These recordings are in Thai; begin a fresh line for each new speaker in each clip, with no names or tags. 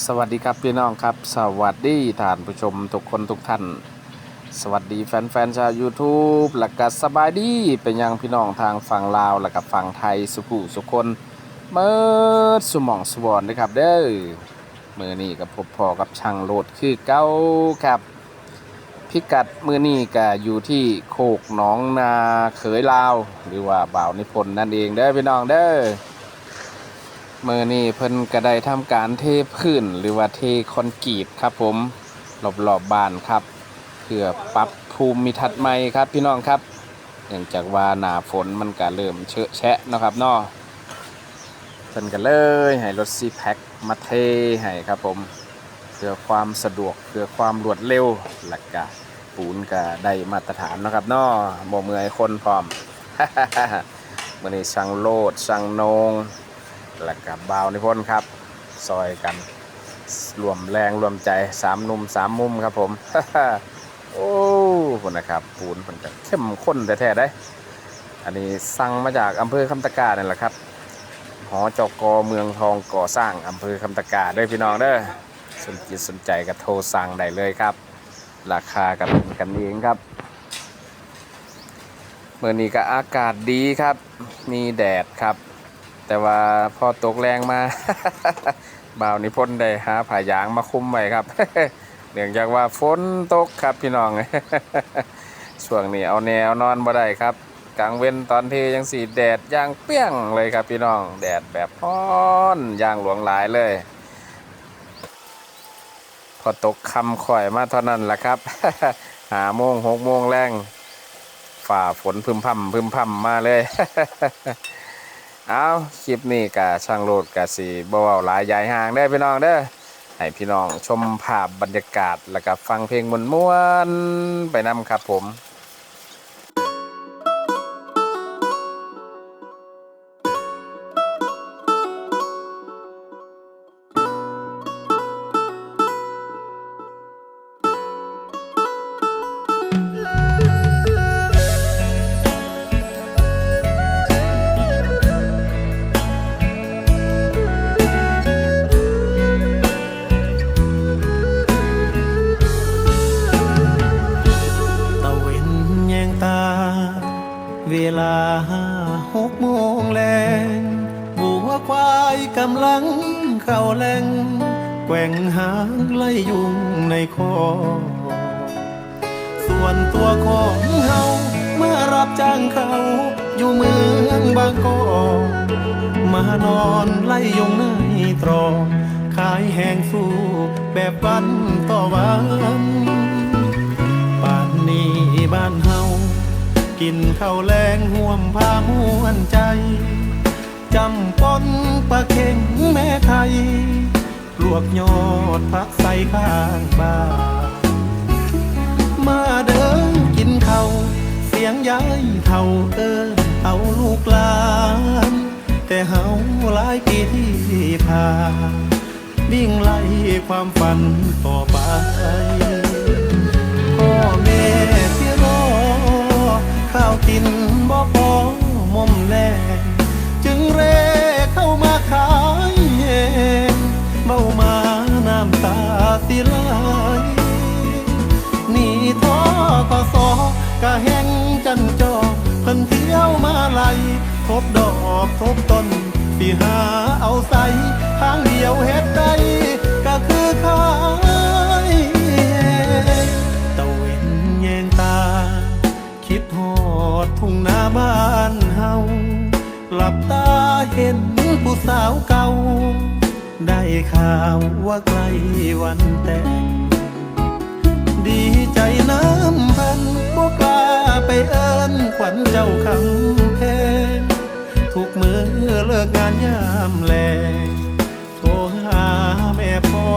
สวัสดีครับพี่น้องครับ สวัสดีท่านผู้ชมทุกคนทุกท่าน สวัสดีแฟนๆชาว YouTube และก็สบายดีเป็นยังพี่น้องทางฝั่งลาวและก็ฝั่งไทยสุขุสุคนเมื่อสมองสวอนนะครับเด้อมือนี้กับพบพอกับช่างโลดคือเก้าครับ พิกัดมือนี้ก็อยู่ที่โคกหนองนาเขยลาว หรือว่าบ่าวนิพนธ์นั่นเองเด้อพี่น้องเด้อ มือนี้เพิ่นก็ได้ทำการเทพื้นหรือว่าเทคอนกรีตครับผมรอบๆบบ้านครับ เพื่อปรับภูมิทัศน์ใหม่ครับพี่น้องครับเนื่องจากว่าหนาฝนมันก็เริ่มเชอะแชะนะครับเนาะเพิ่นก็เลยให้รถซีแพ็คมาเทให้ครับผมเพื่อความสะดวกเพื่อความรวดเร็วและก็ปูนก็ได้มาตรฐานนะครับเนาะบ่เมื่อยคนพร้อมมื่อนี้สั่งโลดสั่งนง และกับบาวนิพนธ์ครับซอยกันรวมแรงรวมใจสามนุ่มสามมุมครับผม โอ้คนนะครับปูนมันจะเข้มข้นแท้ๆได้ อันนี้สั่งมาจากอำเภอคำตะกาเนี่ยแหละครับหอจกเมืองทองก่อสร้างอำเภอคำตะกาเด้อพี่น้องเด้อสนจิตสนใจก็โทรสั่งได้เลยครับ ราคากันเป็นกันเองครับเมื่อนี้ก็อากาศดีครับ มีแดดครับ แต่ว่าพอตกแรงมา บ่าวนิพนธ์ได้หาผ่ายางมาคุ้มไว้ครับเนื่องจากว่าฝนตกครับพี่น้องช่วงนี้เอาแนวนอนบ่ได้ครับกลางเว้นตอนที่ยังสีแดดย่างเปี้ยงเลยครับพี่น้อง แดดแบบร้อนย่างหลวงหลายเลย พอตกคำข่อยมาเท่านั้นแหละครับหาโมงหกโมงแรงฝ่าฝนพึมพำพึมพำมาเลย เอาคลิปนี้กับช่างโลดกับสีบ่เว้าหลายใหญ่ห่างได้พี่น้องเด้อให้พี่น้องชมภาพบรรยากาศแล้วก็ฟังเพลงมวนม่วนๆไปนํครับผม
ควายกำลังเข้าแหลงแกว่งหางไล่ยุงในคอ ส่วนตัวของเฮาเมื่อรับจ้างเขาอยู่เมืองบางกอกมานอนไล่ยุงในตรอกขายแหงสู้แบบวันต่อวันป่านนี้บ้านเฮากินข้าวแรงห่วมพาม่วนใจ จำปนปลาเข็งแม่ไทยลวกยอดพักใส่ข้างบ้านมาเดินกินเขาเสียงย้ายเท่าเอินเอาลูกหลาน แต่เฮาหลายปีที่ผ่านวิ่งไล่ความฝันต่อไปพ่อแม่ที่รอข้าวกินบ่พอมอมแลงจึงเร่ เข้ามาขายเองเบามาน้ำตาสิไหลหนี่ท้อก็สอกะแห้งจันจอเพิ่นเที่ยวมาไล่ทบดอกทบต้นสิหาเอาใส่ทางเดียวเฮ็ดได้ก็คือขายตะเวนแยงตา คิดหอดทุ่งนาบ้านเฮาหลับตาเห็น สาวเก่า ได้ข่าวว่าใกล้วันแต่งดีใจน้ำพันบ่กล้าไปเอิ้นขวัญเจ้าคำแพงทุกมือเลิกงานยามแลงโทรหาแม่พ่อ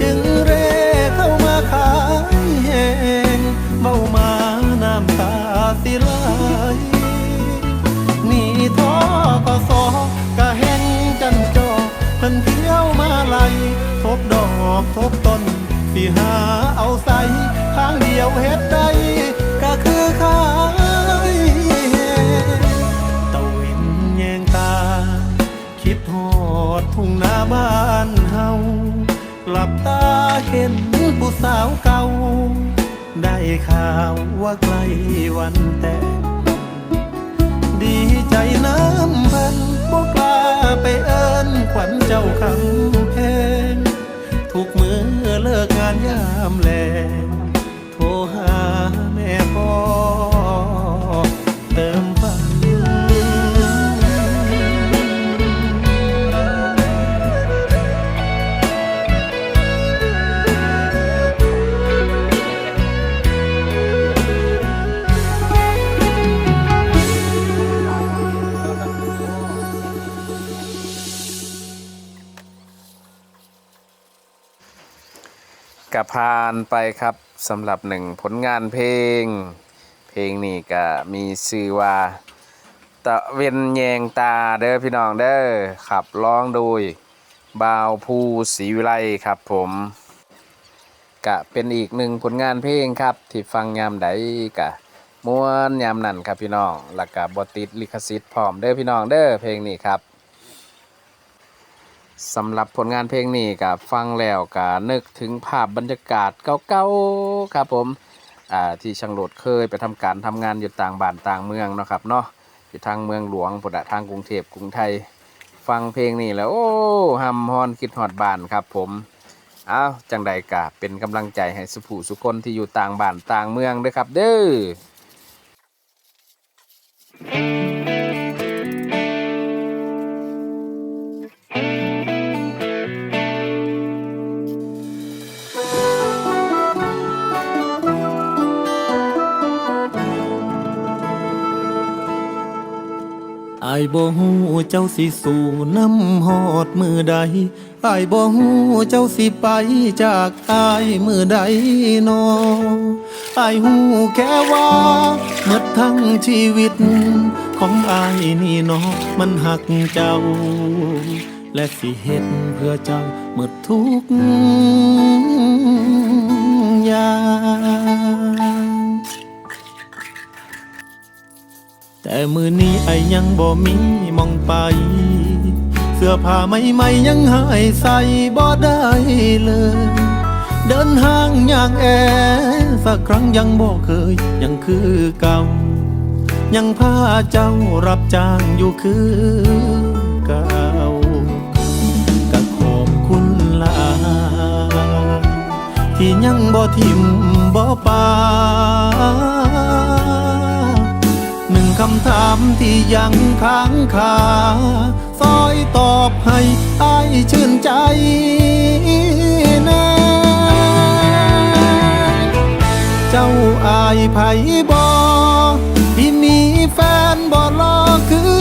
จึงเร่เข้ามาขายแหง
เมามาน้ำ
ตาสิไหลนี่ท้อก็สอก็แห็นจันจอเพิ่นเที่ยวมาไหลทบดอกทบต้นสิหาเอาใส่ข้างเดียวเฮ็ดได้ก็คือขายตะวินแยงตา คิดหอดทุ่งนาบ้าน เห็นผู้สาวเก่า ได้ข่าวว่าใกล้วันแต่งดีใจน้ำพันบ่กล้าไปเอิ้นขวัญเจ้าคำแพงทุกมือเลิกงานยามแลง
กะพานไปครับสำหรับหนึ่งผลงานเพลง เพลงนี้ก็มีชื่อว่า ตะเวนแยงตาเด้อพี่น้องเด้อขับร้องโดยบาวภูศรีวิไลครับผมกะเป็นอีกหนึ่งผลงานเพลงครับ ที่ฟังยามใดกะม้วนยามนั่นครับพี่น้องแล้วก็บติดลิขสิทธิ์พร้อมเด้อพี่น้องเด้อเพลงนี้ครับ สำหรับผลงานเพลงนี้กับฟังแล้วก็นึกถึงภาพบรรยากาศเก่าๆครับผมที่ช่างโหลดเคยไปทำการทำงานอยู่ต่างบ้านต่างเมืองนะครับเนาะอยู่ทางเมืองหลวงพุทธทางกรุงเทพกรุงไทย ฟังเพลงนี้แล้วโอ้หำฮอนคิดฮอดบ้านครับผมเอาจังใดกะเป็นกำลังใจให้สุผู้สุคนที่อยู่ต่างบ้านต่างเมืองด้วยครับเด้อ
บ่ฮู้เจ้าสิสู่น้ำฮอดมือใดอายบ่ฮู้เจ้าสิไปจากอายมือใดนออายฮู้แค่ว่าหมดทั้งชีวิต ของอายนี่นอมันหักเจ้า และสิเฮ็ดเพื่อเจ้าหมดทุกอย่าง แต่มือนี้ไอยังบ่มีมองไป เสื้อผ้าใหม่ๆยังหายใส่บ่ได้เลย เดินห้างอย่างแอสักครั้งยังบ่เคยยังคือเก่า ยังพาเจ้ารับจ้างอยู่คือเก่าก็ขอบคุณลา ที่ยังบ่ทิมบ่ปาำที่ยังค้างคาซอยตอบให้อายชื่นใจน่เจ้าอายไผบอที่มีแฟนบ่รอคือ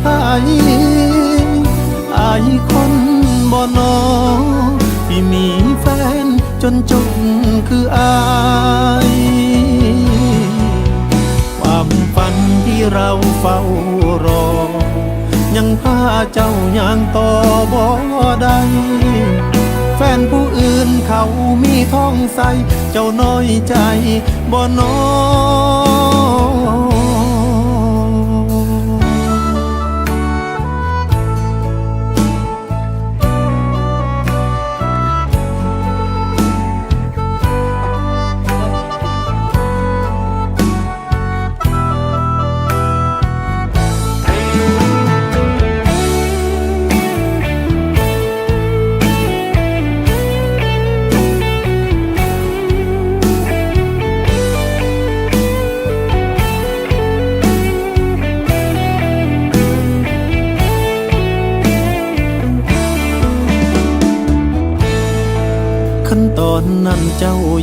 ไผอายคนบ่นอที่มีแฟนจนจนคืออาย เราเฝ้ารอ ยังพาเจ้าย่างต่อบ่ได้แฟนผู้อื่นเขามีท้องใส เจ้าน้อยใจบ่นอขั้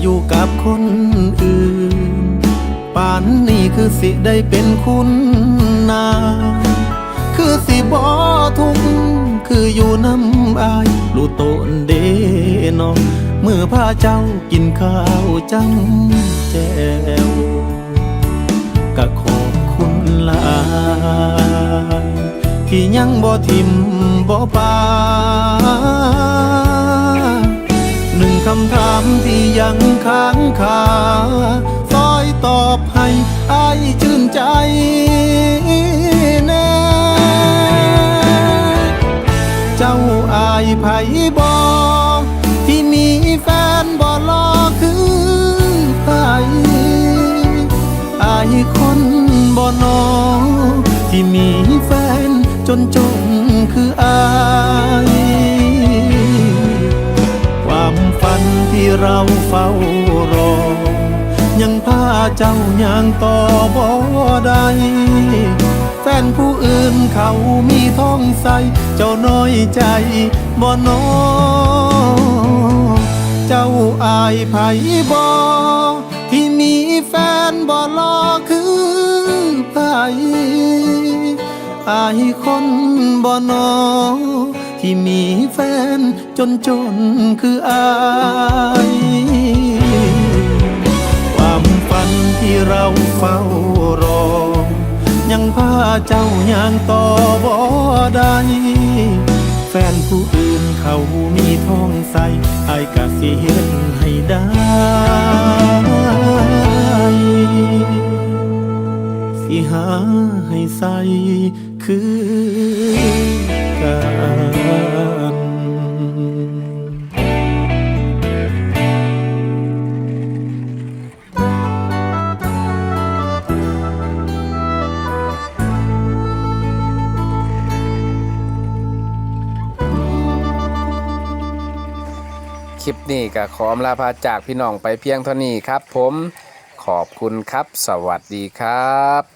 ยู่กับคนอื่น ป่านนี้คือสิได้เป็นคุณนาคือสิบอทุ่งคืออยู่น้ำไอาลูโตนเดนองเมื่อพาเจ้ากินข้าวจังแจวกะขอบคุณลาที่ยังบ่ทิมบ่ปา ยังค้างคาซอยตอบให้อายชื่นใจแน่เจ้าอายไผบอกที่มีแฟนบ่รอคือไผอายคนบ่นอที่มีแฟนจนจน เราเฝ้ารอ ยังพาเจ้ายังต่อบ่ได้แฟนผู้อื่นเขามีท้องใส เจ้าน้อยใจบ่นอเจ้าอายไผบ่ที่มีแฟนบ่รอคือไผอายคนบ่นอที่มีแฟน จนจนคืออาย ความฝันที่เราเฝ้ารอ ยังพาเจ้ายังต่อบ่ได้แฟนผู้อื่นเขามีท้องใสไอ้ายกะสิเฮ็ดให้ได้สิหาให้ใสคือกัน
ลิปนี้ก็ขออำลาพาจากพี่น้องไปเพียงเท่านี้ครับ ผมขอบคุณครับ สวัสดีครับ